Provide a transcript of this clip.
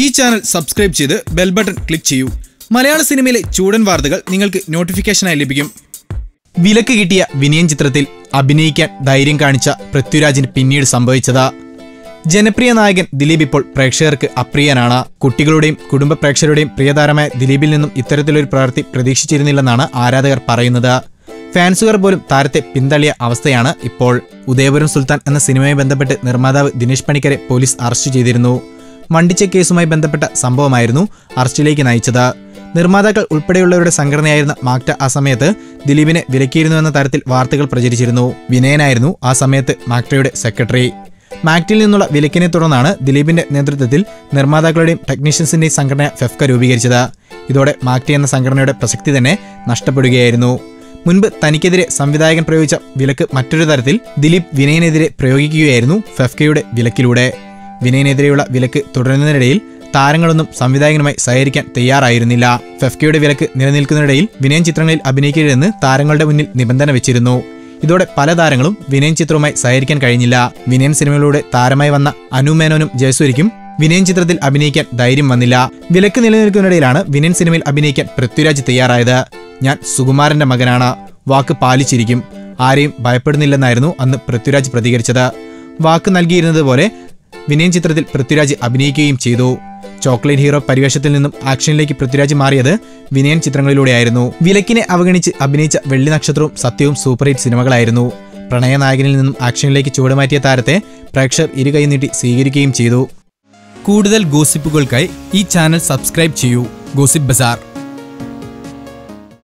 ഈ channel subscribe ചെയ്ത് bell button click ചെയ്യൂ. മലയാള സിനിമയിലെ ചൂടൻ വാർത്തകൾ നിങ്ങൾക്ക് നോട്ടിഫിക്കേഷനായി ലഭിക്കും. വിലക്ക് കിട്ടിയ വിനയൻ ചിത്രത്തിൽ അഭിനയിക്കാൻ ധൈര്യം കാണിച്ച പൃഥ്വിരാജിന് പിന്നീട് സംഭവിച്ചതാ. ജനപ്രിയ നായകൻ ദിലീപ് ഇപ്പോൾ പ്രേക്ഷകർക്ക് അപ്രിയനാണ്. കുട്ടികളുടെയും കുടുംബ പ്രേക്ഷകരുടെയും പ്രിയതാരമായ ദിലീപിൽ നിന്നും ഇത്തരത്തിലൊരു പ്രവൃത്തി പ്രതീക്ഷിച്ചിരുന്നില്ലെന്നാണ് ആരാധകർ പറയുന്നത്. ഫാൻസുകാർ പോലും താരത്തെ പിന്തള്ളിയ അവസ്ഥയാണ് ഇപ്പോൾ. ഉദയപുരം സുൽത്താൻ എന്ന സിനിമയുമായി ബന്ധപ്പെട്ട് നിർമ്മാതാവ് ദിനേശ് പണിക്കരെ പോലീസ് അറസ്റ്റ് ചെയ്തിരുന്നു. മണ്ടിച്ച കേസുമായി ബന്ധപ്പെട്ട സംഭവമായിരുന്നു അറസ്റ്റിലേക്ക് നയിച്ചത്. നിർമ്മാതാക്കൾ ഉൾപ്പെടെയുള്ളവരുടെ സംഘടനയായിരുന്ന മാക്ട ആ സമയത്ത് ദിലീപിനെ വിലക്കിയിരുന്നുവെന്ന തരത്തിൽ വാർത്തകൾ പ്രചരിച്ചിരുന്നു. വിനയനായിരുന്നു ആ സമയത്ത് മാക്ടയുടെ സെക്രട്ടറി. മാക്ടിൽ നിന്നുള്ള വിലക്കിനെ തുടർന്നാണ് ദിലീപിന്റെ നേതൃത്വത്തിൽ നിർമ്മാതാക്കളുടെയും ടെക്നീഷ്യൻസിന്റെയും സംഘടന ഫെഫ്ക രൂപീകരിച്ചത്. ഇതോടെ മാക്ടി എന്ന സംഘടനയുടെ പ്രസക്തി തന്നെ നഷ്ടപ്പെടുകയായിരുന്നു. മുൻപ് തനിക്കെതിരെ സംവിധായകൻ പ്രയോഗിച്ച വിലക്ക് മറ്റൊരു തരത്തിൽ ദിലീപ് വിനയനെതിരെ പ്രയോഗിക്കുകയായിരുന്നു ഫെഫ്കയുടെ വിലക്കിലൂടെ. വിനയനെതിരെയുള്ള വിലക്ക് തുടരുന്നതിനിടയിൽ താരങ്ങളൊന്നും സംവിധായകനുമായി സഹകരിക്കാൻ തയ്യാറായിരുന്നില്ല. ഫെഫ്കയുടെ വിലക്ക് നിലനിൽക്കുന്നതിനിടയിൽ വിനയൻ ചിത്രങ്ങളിൽ അഭിനയിക്കരുതെന്ന് താരങ്ങളുടെ മുന്നിൽ നിബന്ധന വെച്ചിരുന്നു. ഇതോടെ പല താരങ്ങളും വിനയൻ ചിത്രവുമായി സഹകരിക്കാൻ കഴിഞ്ഞില്ല. വിനയൻ സിനിമയിലൂടെ താരമായി വന്ന അനുമേനോനും ജയസൂരിക്കും വിനയൻ ചിത്രത്തിൽ അഭിനയിക്കാൻ ധൈര്യം വന്നില്ല. വിലക്ക് നിലനിൽക്കുന്നതിനിടയിലാണ് വിനയൻ സിനിമയിൽ അഭിനയിക്കാൻ പൃഥ്വിരാജ് തയ്യാറായത്. ഞാൻ സുകുമാരന്റെ മകനാണ്. വാക്ക് പാലിച്ചിരിക്കും. ആരെയും ഭയപ്പെടുന്നില്ലെന്നായിരുന്നു അന്ന് പൃഥ്വിരാജ് പ്രതികരിച്ചത്. വാക്ക് നൽകിയിരുന്നത് പോലെ വിനയൻ ചിത്രത്തിൽ പൃഥ്വിരാജ് അഭിനയിക്കുകയും ചെയ്തു. ചോക്ലേറ്റ് ഹീറോ പരിവേഷത്തിൽ നിന്നും ആക്ഷനിലേക്ക് പൃഥ്വിരാജ് മാറിയത് വിനയൻ ചിത്രങ്ങളിലൂടെയായിരുന്നു. വിലക്കിനെ അവഗണിച്ച് അഭിനയിച്ച വെള്ളി നക്ഷത്രവും സത്യവും സൂപ്പർ ഹിറ്റ് സിനിമകളായിരുന്നു. പ്രണയനായകനിൽ നിന്നും ആക്ഷനിലേക്ക് ചുവടുമാറ്റിയ താരത്തെ പ്രേക്ഷകർ ഇരുകൈ നീട്ടി സ്വീകരിക്കുകയും ചെയ്തു. കൂടുതൽ ഗോസിപ്പുകൾക്കായി ഈ ചാനൽ സബ്സ്ക്രൈബ് ചെയ്യൂ. Gossip bazaar.